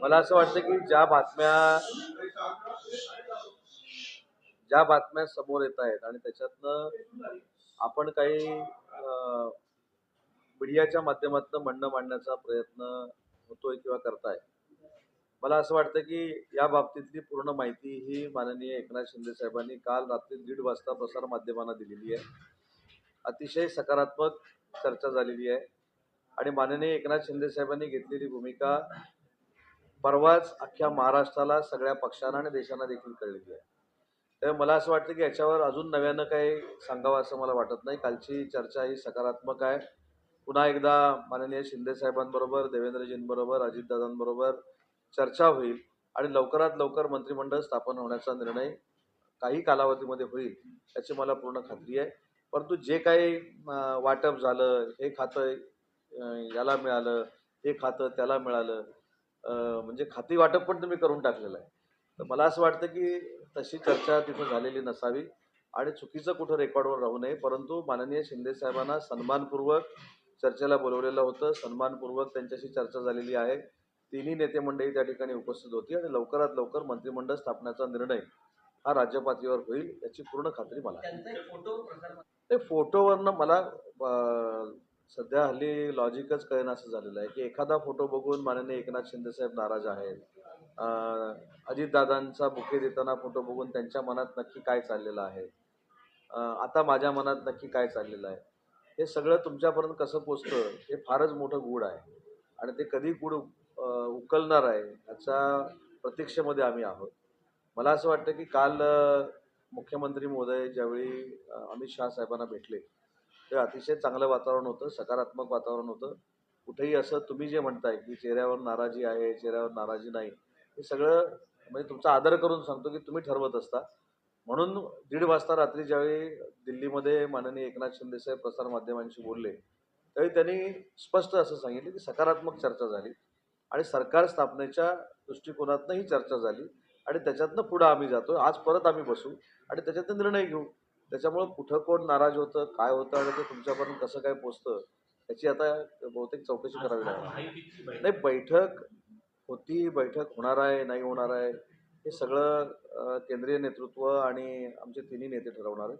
मला असं वाटतं की ज्या बातम्या ज्या बातम्या समोर येत आहेत आणि त्याच्यातनं आपण काही मीडियाच्या माध्यमातून म्हणणं मांडण्याचा प्रयत्न होतोय किंवा करताय. मला असं वाटतं की या बाबतीतली पूर्ण माहिती ही माननीय एकनाथ शिंदे साहेबांनी काल रात्री दीड वाजता प्रसार माध्यमांना दिलेली आहे. अतिशय सकारात्मक चर्चा झालेली आहे. आणि माननीय एकनाथ शिंदे साहेबांनी घेतलेली भूमिका परवाच अख्ख्या महाराष्ट्राला सगळ्या पक्षांना आणि देशांना देखील कळलेली आहे. तर मला असं वाटतं की याच्यावर अजून नव्यानं काही सांगावं असं मला वाटत नाही. कालची चर्चा ही सकारात्मक आहे. पुन्हा एकदा माननीय शिंदे साहेबांबरोबर देवेंद्रजींबरोबर अजितदादांबरोबर चर्चा होईल आणि लवकरात लवकर मंत्रिमंडळ स्थापन होण्याचा निर्णय काही कालावधीमध्ये होईल याची मला पूर्ण खात्री आहे. परंतु जे काही वाटप झालं हे खातं याला मिळालं हे खातं त्याला मिळालं. म्हणजे खाती वाटप पण तुम्ही करून टाकलेलं आहे. तर मला असं वाटतं की तशी चर्चा तिथं झालेली नसावी आणि चुकीचं कुठं रेकॉर्डवर राहू नये. परंतु माननीय शिंदे साहेबांना सन्मानपूर्वक चर्चेला बोलवलेलं होतं. सन्मानपूर्वक त्यांच्याशी चर्चा झालेली आहे. तिन्ही नेते मंडळी त्या ठिकाणी उपस्थित होती आणि लवकरात लवकर मंत्रिमंडळ स्थापण्याचा निर्णय हा राज्यपातळीवर होईल याची पूर्ण खात्री मला आहे. ते फोटोवरनं मला सध्या हल्ली लॉजिकच कळेन असं झालेलं आहे की एखादा फोटो बघून माननीय एकनाथ शिंदे साहेब नाराज आहेत. अजितदादांचा बुके देताना फोटो बघून त्यांच्या मनात नक्की काय चाललेलं आहे? आता माझ्या मनात नक्की काय चाललेलं आहे? हे सगळं तुमच्यापर्यंत कसं पोचतं हे फारच मोठं गूढ आहे. आणि ते कधी गूढ उकलणार आहे याच्या प्रतीक्षेमध्ये आम्ही आहोत. मला असं वाटतं की काल मुख्यमंत्री महोदय ज्यावेळी अमित शहा साहेबांना भेटले ते अतिशय चांगलं वातावरण होतं सकारात्मक वातावरण होतं. कुठेही असं तुम्ही जे म्हणताय की चेहऱ्यावर नाराजी आहे चेहऱ्यावर नाराजी नाही हे सगळं म्हणजे तुमचा आदर करून सांगतो की तुम्ही ठरवत असता. म्हणून दीड वाजता रात्री ज्यावेळी दिल्लीमध्ये माननीय एकनाथ शिंदे साहेब प्रसारमाध्यमांशी बोलले त्यावेळी त्यांनी स्पष्ट असं सांगितलं की सकारात्मक चर्चा झाली आणि सरकार स्थापनेच्या दृष्टिकोनातनं ही चर्चा झाली आणि त्याच्यातनं पुढं आम्ही जातो आज परत आम्ही बसू आणि त्याच्यातनं निर्णय घेऊ. त्याच्यामुळं कुठं कोण नाराज होतं काय होतं आणि ते तुमच्यापर्यंत कसं काय पोचतं याची आता बहुतेक चौकशी करावी लागेल. नाही बैठक होती बैठक होणार आहे नाही होणार आहे हे सगळं केंद्रीय नेतृत्व आणि आमचे तिन्ही नेते ठरवणार आहेत.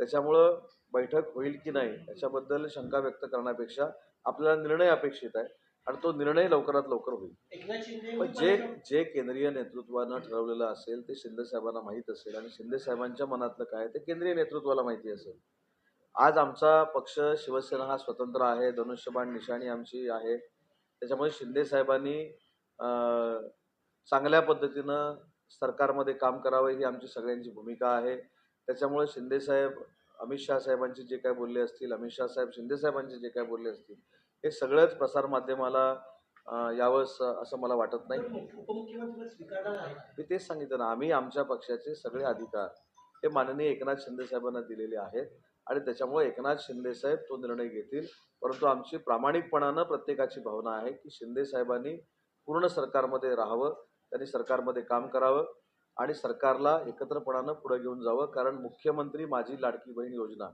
त्याच्यामुळं बैठक होईल की नाही याच्याबद्दल शंका व्यक्त करण्यापेक्षा आपल्याला निर्णय अपेक्षित आहे. आणि तो निर्णय लवकरात लवकर होईल. पण जे जे केंद्रीय नेतृत्वानं ठरवलेलं असेल ते शिंदे साहेबांना माहीत असेल आणि शिंदे साहेबांच्या मनातलं काय ते केंद्रीय नेतृत्वाला माहिती असेल. आज आमचा पक्ष शिवसेना हा स्वतंत्र आहे धनुष्यबाण निशाणी आमची आहे. त्याच्यामुळे शिंदे साहेबांनी चांगल्या पद्धतीनं सरकारमध्ये काम करावं ही आमची सगळ्यांची भूमिका आहे. त्याच्यामुळे शिंदे साहेब अमित शहा साहेबांचे जे काय बोलले असतील अमित शहा साहेब शिंदे साहेबांचे जे काय बोलले असतील हे सगळंच प्रसारमाध्यमाला अं, यावं असं मला वाटत नाही. मी तेच सांगितलं ना आम्ही आमच्या पक्षाचे सगळे अधिकार हे माननीय एकनाथ शिंदे साहेबांना दिलेले आहेत आणि त्याच्यामुळे एकनाथ शिंदे साहेब तो निर्णय घेतील. परंतु आमची प्रामाणिकपणानं प्रत्येकाची भावना आहे की शिंदे साहेबांनी पूर्ण सरकारमध्ये राहावं त्यांनी सरकारमध्ये काम करावं आणि सरकारला एकत्रपणानं पुढे घेऊन जावं. कारण मुख्यमंत्री माझी लाडकी बहीण योजना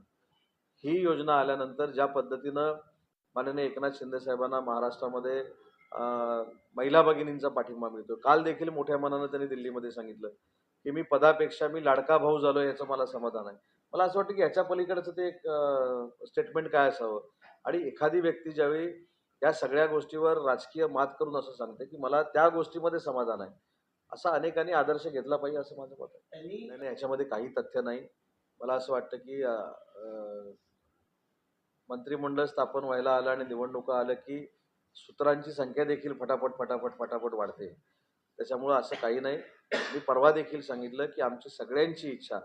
ही योजना आल्यानंतर ज्या पद्धतीनं माननीय एकनाथ शिंदे साहेबांना महाराष्ट्रामध्ये महिला भगिनींचा पाठिंबा मिळतो. काल देखील मोठ्या मनानं त्यांनी दिल्लीमध्ये सांगितलं की मी पदापेक्षा मी लाडका भाऊ झालो याचं मला समाधान आहे. मला असं वाटतं की याच्या पलीकडचं ते एक स्टेटमेंट काय असावं? आणि एखादी व्यक्ती ज्यावेळी या सगळ्या गोष्टीवर राजकीय मात करून असं सांगते की मला त्या गोष्टीमध्ये समाधान आहे. असा अनेकांनी आदर्श घेतला पाहिजे असं माझं मत आहे. याच्यामध्ये काही तथ्य नाही. मला असं वाटतं की मंत्रिमंडळ स्थापन व्हायला आलं आणि निवडणुका आल्या की सूत्रांची संख्या देखील फटाफट फटाफट फटाफट वाढते. त्याच्यामुळं असं काही नाही. मी परवा देखील सांगितलं की आमची सगळ्यांची इच्छा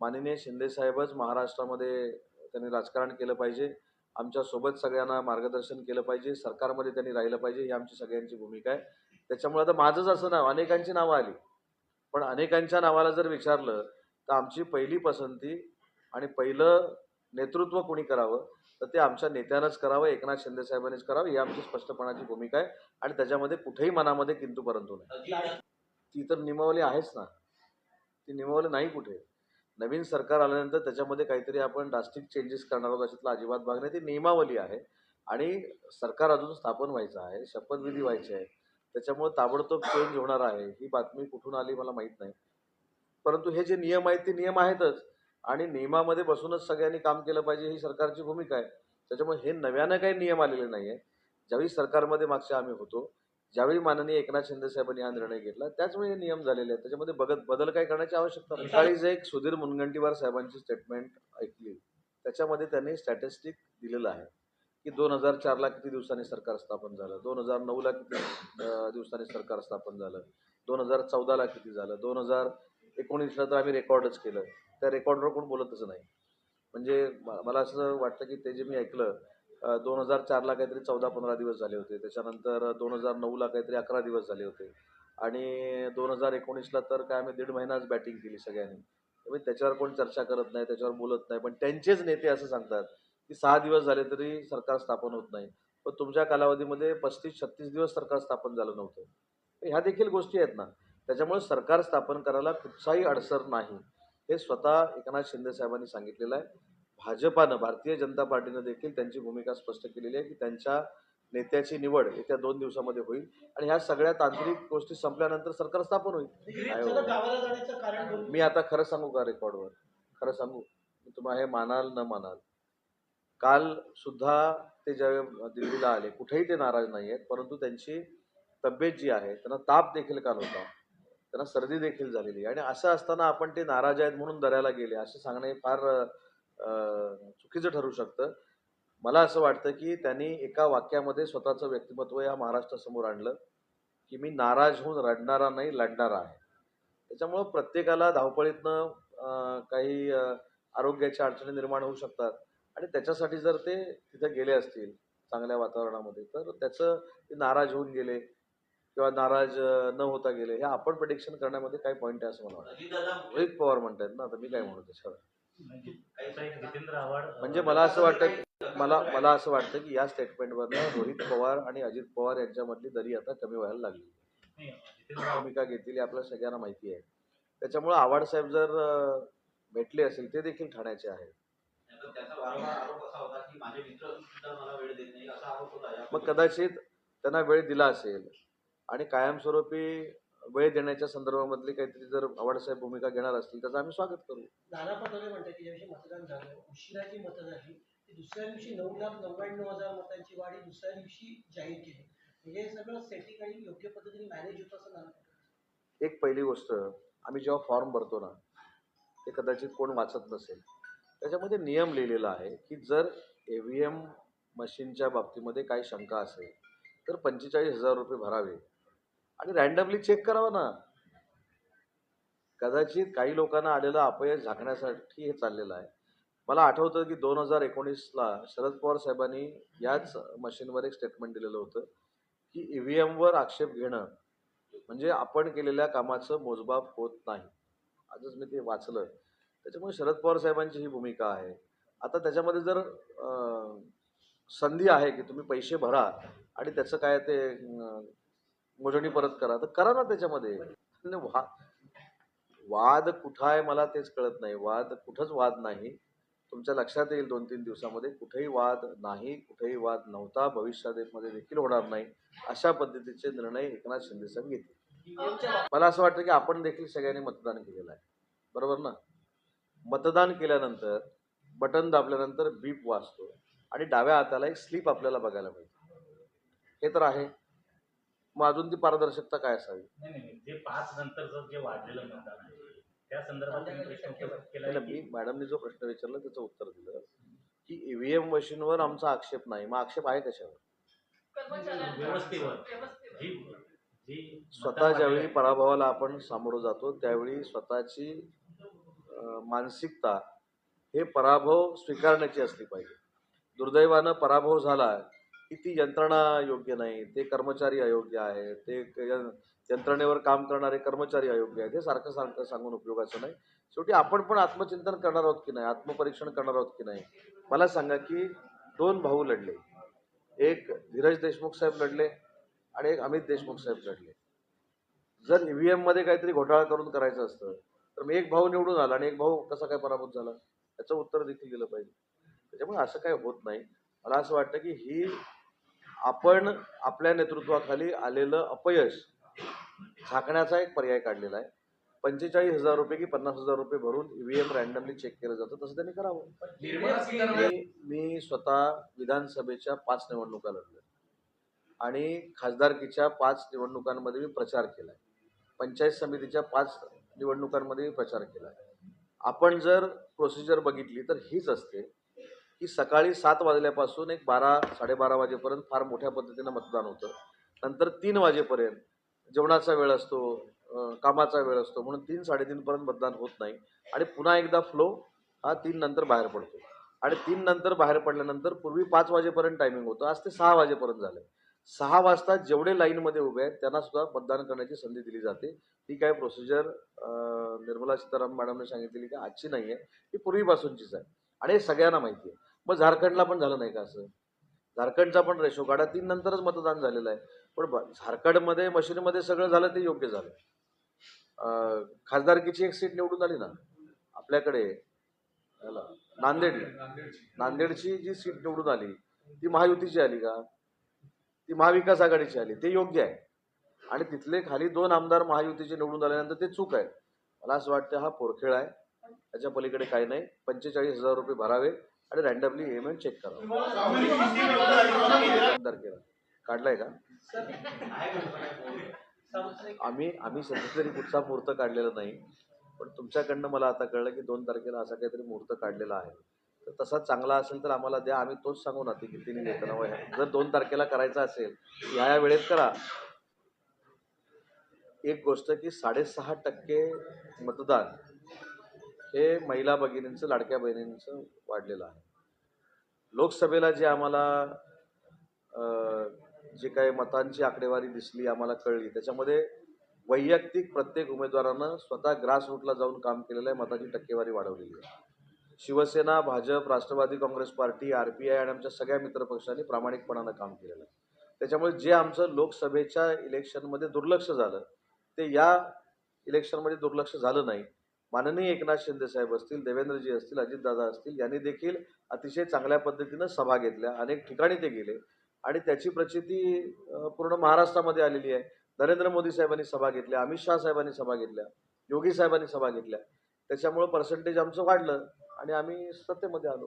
माननीय शिंदेसाहेबच महाराष्ट्रामध्ये त्यांनी राजकारण केलं पाहिजे. आमच्यासोबत सगळ्यांना मार्गदर्शन केलं पाहिजे. सरकारमध्ये त्यांनी राहिलं पाहिजे ही आमची सगळ्यांची भूमिका आहे. त्याच्यामुळे आता माझंच असं नाव अनेकांची नावं आली. पण अनेकांच्या नावाला जर विचारलं तर आमची पहिली पसंती आणि पहिलं नेतृत्व कोणी करावं तर ते आमच्या नेत्यानंच करावं एकनाथ शिंदे साहेबांनीच करावं. ही आमची स्पष्टपणाची भूमिका आहे आणि त्याच्यामध्ये कुठेही मनामध्ये किंतु परंतु नाही. ती तर नियमावली आहेच ना. ती नियमावली नाही कुठे. नवीन सरकार आल्यानंतर त्याच्यामध्ये काहीतरी आपण ड्रास्टिक चेंजेस करणार आहोत अशातला अजिबात भाग नाही. ती नियमावली आहे आणि सरकार अजून स्थापन व्हायचं आहे शपथविधी व्हायची आहे त्याच्यामुळे ताबडतोब चेंज होणार आहे. ही बातमी कुठून आली मला माहीत नाही. परंतु हे जे नियम आहेत ते नियम आहेतच. आणि नियमामध्ये बसूनच सगळ्यांनी काम केलं पाहिजे ही सरकारची भूमिका आहे. त्याच्यामुळे हे नव्यानं काही नियम आलेले नाही आहे ज्यावेळी सरकारमध्ये मागच्या आम्ही होतो ज्यावेळी माननीय एकनाथ शिंदे साहेबांनी हा निर्णय घेतला त्याचवेळी हे नियम झालेले आहेत. त्याच्यामध्ये बघत बदल काय करण्याची आवश्यकता नाही. सकाळीच एक सुधीर मुनगंटीवार साहेबांची स्टेटमेंट ऐकली त्याच्यामध्ये त्यांनी स्टॅटिस्टिक दिलेलं आहे की दोन हजार चारला किती दिवसांनी सरकार स्थापन झालं? दोन हजार नऊला किती दिवसांनी सरकार स्थापन झालं? दोन हजार चौदाला किती झालं? दोन हजार एकोणीसला तर आम्ही रेकॉर्डच केलं. त्या रेकॉर्डवर कोण बोलतच नाही. म्हणजे मला असं वाटतं की ते जे मी ऐकलं दोन हजार चारला काहीतरी चौदा पंधरा दिवस झाले होते. त्याच्यानंतर दोन हजार नऊला काहीतरी अकरा दिवस झाले होते. आणि दोन हजार एकोणीसला तर काय आम्ही दीड महिनाच बॅटिंग केली सगळ्यांनी. त्यामुळे त्याच्यावर कोण चर्चा करत नाही त्याच्यावर बोलत नाही. पण त्यांचेच नेते असं सांगतात की सहा दिवस झाले तरी सरकार स्थापन होत नाही. पण तुमच्या कालावधीमध्ये पस्तीस छत्तीस दिवस सरकार स्थापन झालं नव्हतं. ह्या देखील गोष्टी आहेत ना. त्याच्यामुळे सरकार स्थापन करायला कुठचाही अडसर नाही. हे स्वतः एकनाथ शिंदे साहेबांनी सांगितलेलं आहे. भाजपानं भारतीय जनता पार्टीनं देखील त्यांची भूमिका स्पष्ट केलेली आहे की त्यांच्या नेत्याची निवड येत्या दोन दिवसामध्ये होईल आणि ह्या सगळ्या तांत्रिक गोष्टी संपल्यानंतर सरकार स्थापन होईल. हो? मी आता खरं सांगू का रेकॉर्डवर? खरं सांगू? मी तुम्हाला हे मानाल न मानाल. काल सुद्धा ते ज्यावेळी दिल्लीला आले कुठेही ते नाराज नाही आहेत परंतु त्यांची तब्येत जी आहे त्यांना ताप देखील काल होता. त्यांना सर्दी देखील झालेली आहे. आणि असं असताना आपण ते नाराज आहेत म्हणून दऱ्याला गेले. असं सांगणे फार चुकीचं ठरू शकतं. मला असं वाटतं की त्यांनी एका वाक्यामध्ये स्वतःचं व्यक्तिमत्व या महाराष्ट्रासमोर आणलं की मी नाराज होऊन रडणारा नाही लढणारा आहे. त्याच्यामुळं प्रत्येकाला धावपळीतनं काही आरोग्याच्या अडचणी निर्माण होऊ शकतात. आणि त्याच्यासाठी जर ते तिथे गेले असतील चांगल्या वातावरणामध्ये तर त्याचं ते नाराज होऊन गेले. किंवा नाराज न होता गेले हे आपण प्रिडिक्शन करण्यामध्ये काय पॉईंट आहे असं मला वाटतं. रोहित पवार म्हणतायत ना आता मी काय म्हणू त्याच्यावर म्हणजे म्हणजे मला असं वाटतं की मला मला असं वाटतं की या स्टेटमेंटवरनं रोहित पवार आणि अजित पवार यांच्यामधली दरी आता कमी व्हायला लागली. भूमिका घेतलेली आपल्या सगळ्यांना माहिती आहे. त्याच्यामुळे आव्हाड साहेब जर भेटले असेल ते देखील ठाण्याचे आहेत. तर त्याचा वारंवार आरोप असा होता की माझे मित्र असून सुद्धा मला वेळ देत नाही असा आरोप होता. या मग कदाचित त्यांना वेळ दिला असेल. आणि कायमस्वरूपी वेळ देण्याच्या संदर्भामधली काहीतरी जर आव्हाडसाहेब भूमिका घेणार असतील त्याचं आम्ही स्वागत करू. नाना पटोले म्हणतात की ज्या दिवशी मतदान झालं उशिराची मतं झाली ती दुसऱ्या दिवशी नऊ लाख नव्याण्णव हजार मतांची वाढी दुसऱ्या दिवशी जाहीर केली. म्हणजे हे सगळं सेटिंग आणि योग्य पद्धतीने मॅनेज होतं असं नाना एक पहिली गोष्ट आम्ही जेव्हा फॉर्म भरतो ना ते कदाचित कोण वाचत नसेल. त्याच्यामध्ये नियम लिहिलेला आहे की जर ए व्ही एम मशीनच्या बाबतीमध्ये काही शंका असेल तर पंचेचाळीस हजार रुपये भरावे. आणि रँडमली चेक करावं ना. कदाचित काही लोकांना आलेलं अपयश झाकण्यासाठी हे चाललेलं आहे. मला आठवतं की दोन हजार एकोणीसला शरद पवार साहेबांनी याच मशीनवर एक स्टेटमेंट दिलेलं होतं की ई व्ही एमवर आक्षेप घेणं म्हणजे आपण केलेल्या कामाचं मोजबाप होत नाही. आजच मी ते वाचलं त्याच्यामुळे शरद पवार साहेबांची ही भूमिका आहे. आता त्याच्यामध्ये जर संधी आहे की तुम्ही पैसे भरा आणि त्याचं काय ते मोजणी परत करा. तर करा ना त्याच्यामध्ये. वा वाद कुठं आहे मला तेच कळत नाही. वाद कुठंच वाद नाही. तुमच्या लक्षात येईल दोन तीन दिवसामध्ये. कुठेही वाद नाही कुठेही वाद नव्हता. भविष्यामध्ये देखील होणार नाही. अशा पद्धतीचे निर्णय एकनाथ शिंदे साहेब घेतले. मला असं वाटतं की आपण देखील सगळ्यांनी मतदान केलेलं आहे. बरोबर ना? मतदान केल्यानंतर बटन दाबल्यानंतर बीप वाजतो आणि डाव्या हाताला एक स्लिप आपल्याला बघायला मिळते. हे तर आहे. मग अजून ती पारदर्शकता काय असावी? नाही नाही जे पाच नंतरचं जे वाढलेलं मतदान आहे त्या संदर्भात तुम्ही प्रश्न उपस्थित केला नाही, आहे मी की मॅडमनी जो प्रश्न विचारला त्याचं उत्तर दिलं की ईव्हीएम मशीनवर आमचा आक्षेप नाही. मग आक्षेप आहे कशावर? व्यवस्थेवर. जी जी स्वतः मतदान ज्यावेळी वाढलेलं पराभवाला आपण सामोरं जातो त्यावेळी स्वतःची अं, मानसिकता हे पराभव स्वीकारण्याची असली पाहिजे. दुर्दैवानं पराभव झाला की ती यंत्रणा योग्य नाही ते कर्मचारी अयोग्य आहे ते यंत्रणेवर काम करणारे कर्मचारी अयोग्य आहेत हे सारखं सारखं सांगून उपयोगाचं नाही. शेवटी आपण पण आत्मचिंतन करणार आहोत की नाही आत्मपरीक्षण करणार आहोत की नाही? मला सांगा की दोन भाऊ लढले. एक धीरज देशमुख साहेब लढले आणि एक अमित देशमुख साहेब लढले. जर ईव्हीएममध्ये काहीतरी घोटाळा करून करायचं असतं तर मग एक भाऊ निवडून आला आणि एक भाऊ कसा काय पराभूत झाला? याचं उत्तर देखील दिलं पाहिजे. त्याच्यामुळे असं काय होत नाही. मला असं वाटतं की ही आपण आपल्या नेतृत्वाखाली आलेलं अपयश झाकण्याचा एक पर्याय काढलेला आहे. पंचेचाळीस हजार रुपये की पन्नास हजार रुपये भरून ईव्हीएम रॅन्डमली चेक केलं जातं तसं त्यांनी करावं. मी स्वतः विधानसभेच्या पाच निवडणुका लढल्या. आणि खासदारकीच्या पाच निवडणुकांमध्ये मी प्रचार केलाय. पंचायत समितीच्या पाच निवडणुकांमध्ये मी प्रचार केलाय. आपण जर प्रोसिजर बघितली तर हीच असते. की सकाळी सात वाजल्यापासून एक बारा साडेबारा वाजेपर्यंत फार मोठ्या पद्धतीनं मतदान होतं. नंतर तीन वाजेपर्यंत जेवणाचा वेळ असतो कामाचा वेळ असतो म्हणून तीन साडेतीनपर्यंत मतदान होत नाही. आणि पुन्हा एकदा फ्लो हा तीन नंतर बाहेर पडतो. आणि तीन नंतर बाहेर पडल्यानंतर पूर्वी पाच वाजेपर्यंत टायमिंग होतं आज ते सहा वाजेपर्यंत झालं सहा वाजता जेवढे लाईनमध्ये उभे आहेत त्यांना सुद्धा मतदान करण्याची संधी दिली जाते. ही काय प्रोसिजर निर्मला सीतारामन मॅडमने सांगितलेली की आजची नाही आहे ही पूर्वीपासूनचीच आहे. आणि हे सगळ्यांना माहिती आहे मग झारखंडला पण झालं नाही का असं? झारखंडचा पण रेशो काढा. तीन नंतरच मतदान झालेलं आहे. पण ब- झारखंडमध्ये मशिनमध्ये सगळं झालं ते योग्य झालं. खासदारकीची एक सीट निवडून आली ना? आपल्याकडे नांदेड नांदेडची जी सीट निवडून आली ती महायुतीची आली का? ती महाविकास आघाडीची आली. ते योग्य आहे. आणि तिथले खाली दोन आमदार महायुतीचे निवडून आल्यानंतर ते चूक आहे. मला असं वाटतं हा पोरखेळ आहे. त्याच्या पलीकडे काही नाही. पंचेचाळीस हजार रुपये भरावे. आणि रँडमली ईमेल चेक करावं तारखेला केला. काढलाय का? आम्ही आम्ही सध्या तरी कुठचा मुहूर्त काढलेला नाही पण तुमच्याकडनं मला आता कळलं की दोन तारखेला असा काहीतरी मुहूर्त काढलेला आहे. तर तसा चांगला असेल तर आम्हाला द्या. आम्ही तोच सांगू ना ती कितीने घेताना वय. जर दोन तारखेला करायचा असेल ह्या या वेळेत करा. एक गोष्ट की साडेसहा टक्के मतदान हे महिला भगिनींचं लाडक्या बहिणींचं वाढलेलं आहे. लोकसभेला जे आम्हाला जे काही मतांची आकडेवारी दिसली आम्हाला कळली. त्याच्यामध्ये वैयक्तिक प्रत्येक उमेदवारानं स्वतः ग्रासरूटला जाऊन काम केलेलं आहे मताची टक्केवारी वाढवलेली आहे. Shiv Sena Bhajap Rashtravadi Congress party R P I आणि आमच्या सगळ्या मित्रपक्षांनी प्रामाणिकपणानं काम केलेलं आहे. त्याच्यामुळे जे आमचं लोकसभेच्या इलेक्शनमध्ये दुर्लक्ष झालं ते या इलेक्शनमध्ये दुर्लक्ष झालं नाही. माननीय एकनाथ शिंदे साहेब असतील देवेंद्रजी असतील अजितदादा असतील यांनी देखील अतिशय चांगल्या पद्धतीनं सभा घेतल्या. अनेक ठिकाणी ते गेले. आणि त्याची प्रचिती पूर्ण महाराष्ट्रामध्ये आलेली आहे. नरेंद्र मोदी साहेबांनी सभा घेतल्या अमित शहा साहेबांनी सभा घेतल्या योगी साहेबांनी सभा घेतल्या. त्याच्यामुळं पर्सेंटेज आमचं वाढलं आणि आम्ही सत्तेमध्ये आलो.